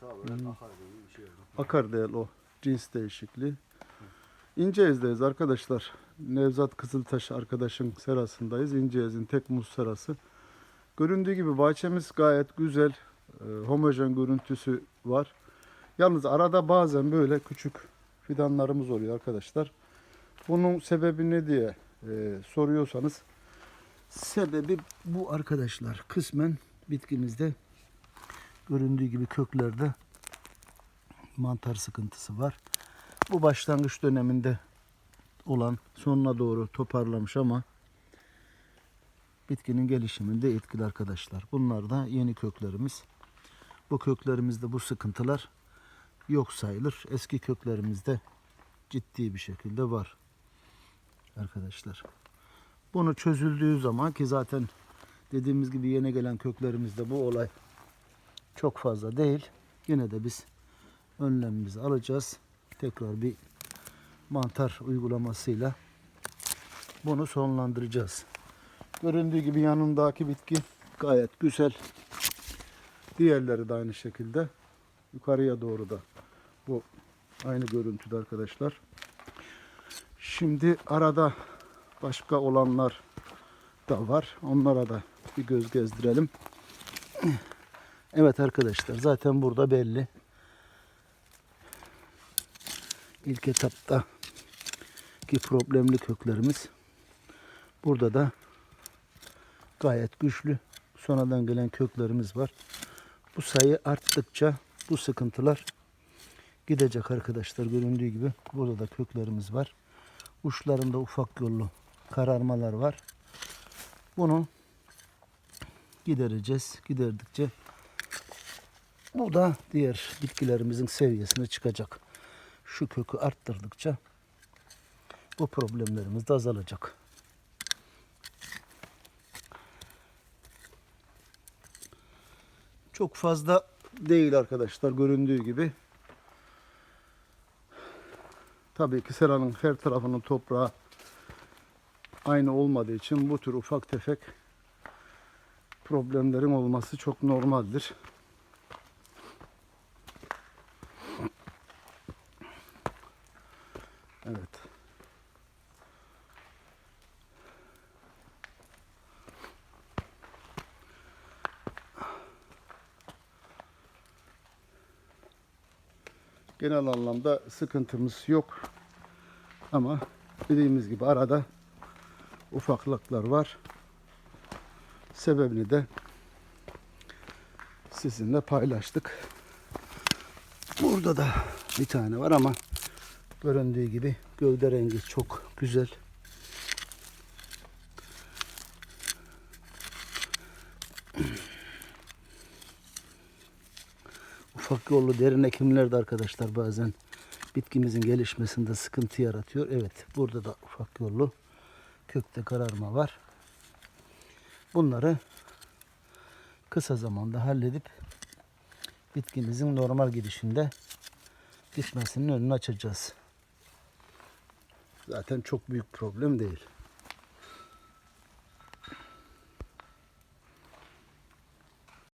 Hmm. Akar değil o. Cins değişikliği. İnceiz'deyiz arkadaşlar. Nevzat Kızıltaş arkadaşın serasındayız. İnceiz'in tek muz serası. Göründüğü gibi bahçemiz gayet güzel. e, homojen görüntüsü var. Yalnız arada bazen böyle küçük fidanlarımız oluyor arkadaşlar. Bunun sebebi ne diye e, soruyorsanız sebebi bu arkadaşlar. Kısmen bitkimizde göründüğü gibi köklerde mantar sıkıntısı var. Bu başlangıç döneminde olan sonuna doğru toparlamış ama bitkinin gelişiminde etkili arkadaşlar. Bunlar da yeni köklerimiz. Bu köklerimizde bu sıkıntılar yok sayılır. Eski köklerimizde ciddi bir şekilde var arkadaşlar. Bunu çözüldüğü zaman ki zaten dediğimiz gibi yeni gelen köklerimizde bu olay çok fazla değil. Yine de biz önlemimizi alacağız. Tekrar bir mantar uygulamasıyla bunu sonlandıracağız. Göründüğü gibi yanındaki bitki gayet güzel. Diğerleri de aynı şekilde. Yukarıya doğru da bu aynı görüntüde arkadaşlar. Şimdi arada başka olanlar da var. Onlara da bir göz gezdirelim. Evet arkadaşlar zaten burada belli. İlk etapta ki problemli köklerimiz burada da gayet güçlü sonradan gelen köklerimiz var. Bu sayı arttıkça bu sıkıntılar gidecek arkadaşlar göründüğü gibi burada da köklerimiz var. Uçlarında ufak yollu kararmalar var. Bunu gidereceğiz. Giderdikçe bu da diğer bitkilerimizin seviyesine çıkacak. Şu kökü arttırdıkça bu problemlerimiz de azalacak. Çok fazla değil arkadaşlar göründüğü gibi. Tabii ki seranın her tarafının toprağı aynı olmadığı için bu tür ufak tefek problemlerin olması çok normaldir. Evet. Genel anlamda sıkıntımız yok. Ama dediğimiz gibi arada ufaklıklar var. Sebebini de sizinle paylaştık. Burada da bir tane var ama göründüğü gibi gövde rengi çok güzel. Ufak yollu derin ekimler de arkadaşlar bazen bitkimizin gelişmesinde sıkıntı yaratıyor. Evet burada da ufak yollu kökte kararma var. Bunları kısa zamanda halledip bitkimizin normal gidişinde gitmesinin önünü açacağız. Zaten çok büyük problem değil.